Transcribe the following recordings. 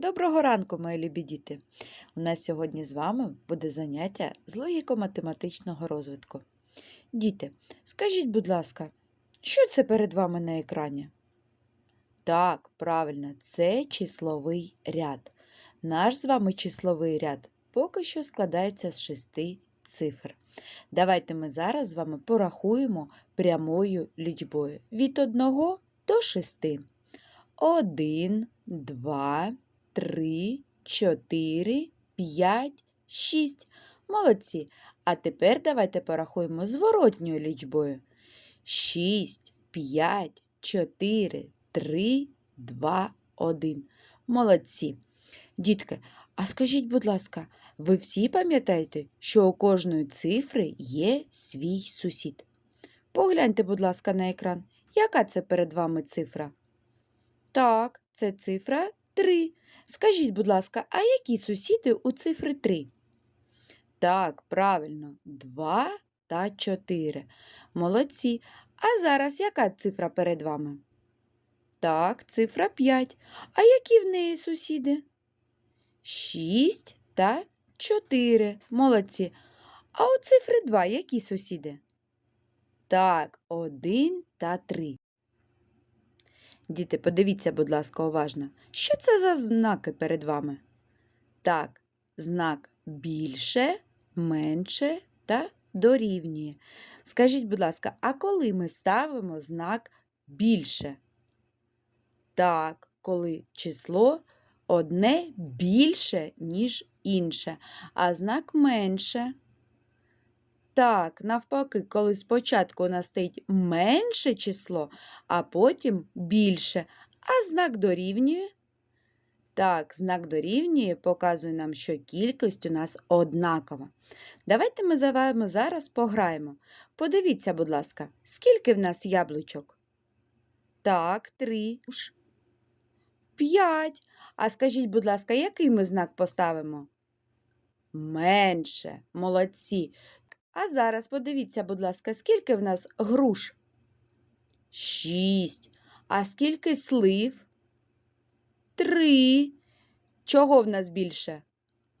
Доброго ранку, мої любі діти! У нас сьогодні з вами буде заняття з логіко-математичного розвитку. Діти, скажіть, будь ласка, що це перед вами на екрані? Так, правильно, це числовий ряд. Наш з вами числовий ряд поки що складається з шести цифр. Давайте ми зараз з вами порахуємо прямою лічбою від 1 до 6. 1, 2, 3, 4, 5, 6. Молодці. А тепер давайте порахуємо зворотньою лічбою. 6, 5, 4, 3, 2, 1. Молодці. Дітки, а скажіть, будь ласка, ви всі пам'ятаєте, що у кожної цифри є свій сусід? Погляньте, будь ласка, на екран. Яка це перед вами цифра? Так, це цифра 3. Скажіть, будь ласка, а які сусіди у цифри 3? Так, правильно, 2 та 4. Молодці. А зараз яка цифра перед вами? Так, цифра 5. А які в неї сусіди? 6 та 4. Молодці. А у цифри 2 які сусіди? Так, 1 та 3. Діти, подивіться, будь ласка, уважно. Що це за знаки перед вами? Так, знак більше, менше та дорівнює. Скажіть, будь ласка, а коли ми ставимо знак більше? Так, коли число одне більше, ніж інше, а знак менше. Так, навпаки, коли спочатку у нас стоїть менше число, а потім більше, а знак дорівнює. Так, знак дорівнює показує нам, що кількість у нас однакова. Давайте ми за вами зараз пограємо. Подивіться, будь ласка, скільки в нас яблучок? Так, три. П'ять. А скажіть, будь ласка, який ми знак поставимо? Менше. Молодці. А зараз подивіться, будь ласка, скільки в нас груш? Шість. А скільки слив? Три. Чого в нас більше?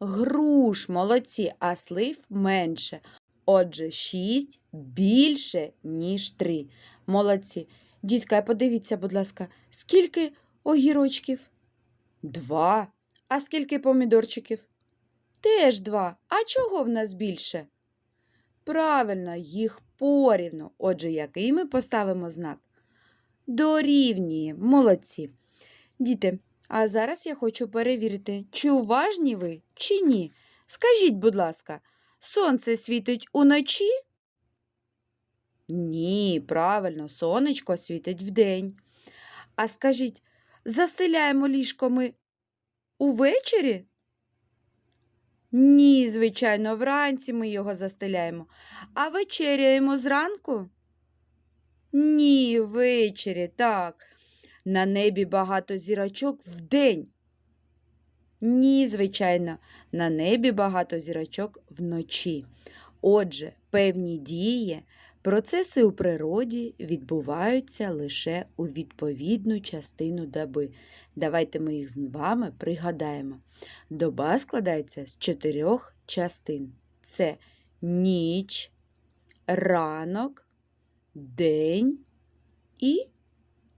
Груш, молодці, а слив менше. Отже, шість більше, ніж три. Молодці. Дітка, подивіться, будь ласка, скільки огірочків? Два. А скільки помідорчиків? Теж два. А чого в нас більше? Правильно, їх порівну. Отже, який ми поставимо знак? Дорівнює. Молодці. Діти, а зараз я хочу перевірити, чи уважні ви, чи ні. Скажіть, будь ласка, сонце світить уночі? Ні, правильно, сонечко світить вдень. А скажіть, застеляємо ліжко ми увечері? Ні, звичайно, вранці ми його застеляємо. А вечеряємо зранку? Ні, ввечері, так. На небі багато зірочок вдень. Ні, звичайно, на небі багато зірочок вночі. Отже, певні дії, процеси у природі відбуваються лише у відповідну частину доби. Давайте ми їх з вами пригадаємо. Доба складається з чотирьох частин: це ніч, ранок, день і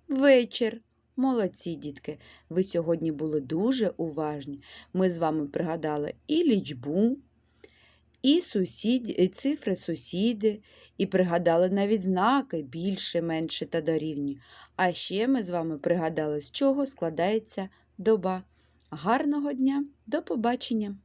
вечір. Молодці, дітки, ви сьогодні були дуже уважні. Ми з вами пригадали і лічбу, і сусід, і цифри сусіди, і пригадали навіть знаки більше, менше та дорівнює. А ще ми з вами пригадали, з чого складається доба. Гарного дня, до побачення!